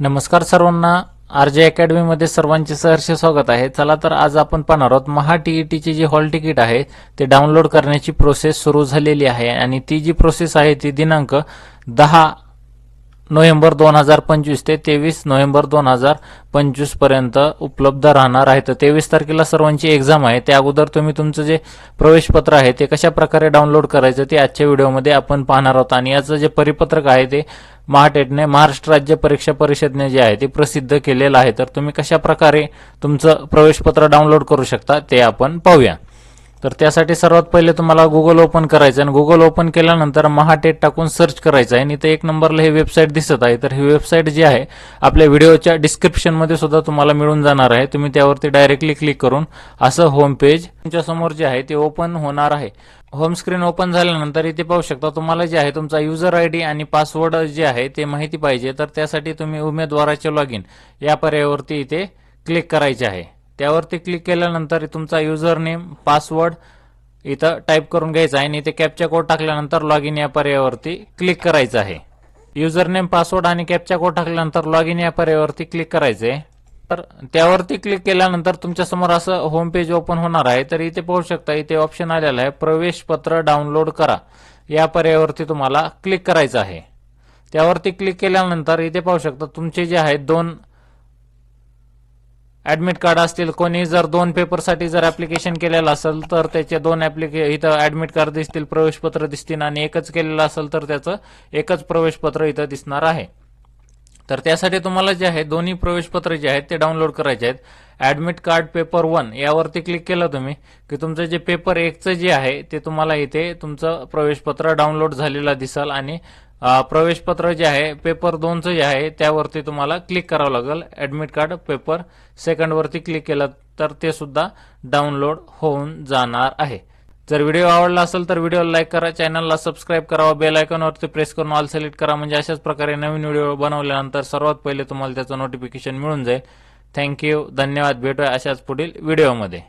नमस्कार सर्वांना. R J अकॅडमीमध्ये सर्वांचे सहर्ष स्वागत आहे. चला तर आज आपण पाहणार आहोत महा टीईटीचे जे हॉल तिकीट आहे ते डाउनलोड करण्याची प्रोसेस सुरू झालेली आहे आणि ती जी प्रोसेस आहे ती दिनांक दहा नोव्हेंबर दोन हजार पंचवीस ते तेवीस नोव्हेंबर दोन हजार पंचवीसपर्यंत उपलब्ध राहणार आहे. तर तेवीस तारखेला सर्वांची एक्झाम आहे. त्या अगोदर तुम्ही तुमचं जे प्रवेशपत्र आहे ते कशा प्रकारे डाउनलोड करायचं ते आजच्या व्हिडिओमध्ये आपण पाहणार आहोत. आणि याचं जे परिपत्रक आहे ते महाटेटने महाराष्ट्र राज्य परीक्षा परिषदने जे आहे ते प्रसिद्ध केलेलं आहे. तर तुम्ही कशा प्रकारे तुमचं प्रवेशपत्र डाउनलोड करू शकता ते आपण पाहूया. तर त्यासाठी सर्वात पहिले तुम्हाला गुगल ओपन करायचं आहे. आणि गुगल ओपन केल्यानंतर महाटेट टाकून सर्च करायचं आहे. आणि इथे एक नंबरला हे वेबसाईट दिसत आहे. तर ही वेबसाईट जी आहे आपल्या व्हिडिओच्या डिस्क्रिप्शनमध्ये सुद्धा तुम्हाला मिळून जाणार आहे. तुम्ही त्यावरती डायरेक्टली क्लिक करून असं होम पेज तुमच्यासमोर जे आहे ते ओपन होणार आहे. होम स्क्रीन ओपन झाल्यानंतर इथे पाहू शकता तुम्हाला जे आहे तुमचा युजर आय डी आणि पासवर्ड जे आहे ते माहिती पाहिजे. तर त्यासाठी तुम्ही उमेदवाराचे लॉग इन या पर्यायावरती इथे क्लिक करायचे आहे. त्यावरती क्लिक केल्यानंतर तुमचा युजर नेम पासवर्ड इथं टाईप करून घ्यायचा आहे आणि इथे कॅपचा कोड टाकल्यानंतर लॉग इन या पर्यायावरती क्लिक करायचं आहे. युजर नेम पासवर्ड आणि कॅपचा कोड टाकल्यानंतर लॉग इन या पर्यायावरती क्लिक करायचं आहे तर त्यावरती क्लिक केल्यानंतर तुमच्यासमोर असं होम पेज ओपन होणार आहे. तर इथे पाहू शकता इथे ऑप्शन आलेला आहे प्रवेश पत्र डाउनलोड करा. या पर्यायावरती तुम्हाला क्लिक करायचं आहे. त्यावरती क्लिक केल्यानंतर इथे पाहू शकता तुमचे जे आहेत दोन ऍडमिट कार्ड असतील कोणी जर दोन पेपरसाठी जर ऍप्लिकेशन केलेलं असेल तर त्याचे दोन ऍप्लिके इथं ऍडमिट कार्ड दिसतील प्रवेशपत्र दिसतील आणि एकच केलेलं असेल तर त्याचं एकच प्रवेशपत्र इथं दिसणार आहे. तर त्यासाठी तुम्हाला जे आहे दोन्ही प्रवेशपत्र जे आहेत ते डाउनलोड करायचे आहेत. ऍडमिट कार्ड पेपर वन यावरती क्लिक केलं तुम्ही की तुमचं जे पेपर एकचं जे आहे ते तुम्हाला इथे तुमचं प्रवेशपत्र डाउनलोड झालेलं दिसल आणि प्रवेशपत्र जे आहे पेपर दोनचं जे आहे त्यावरती तुम्हाला क्लिक करावं लागेल. ऍडमिट कार्ड पेपर सेकंडवरती क्लिक केलं तर ते सुद्धा डाउनलोड होऊन जाणार आहे. जर व्हिडिओ आवडला असेल तर व्हिडिओला लाईक करा चॅनलला सबस्क्राईब करा बेल आयकॉनवरती प्रेस करून ऑल सिलेक्ट करा. म्हणजे अशाच प्रकारे नवीन व्हिडिओ बनवल्यानंतर सर्वात पहिले तुम्हाला त्याचं नोटिफिकेशन मिळून जाईल. थँक्यू धन्यवाद. भेटूया अशाच पुढील व्हिडिओमध्ये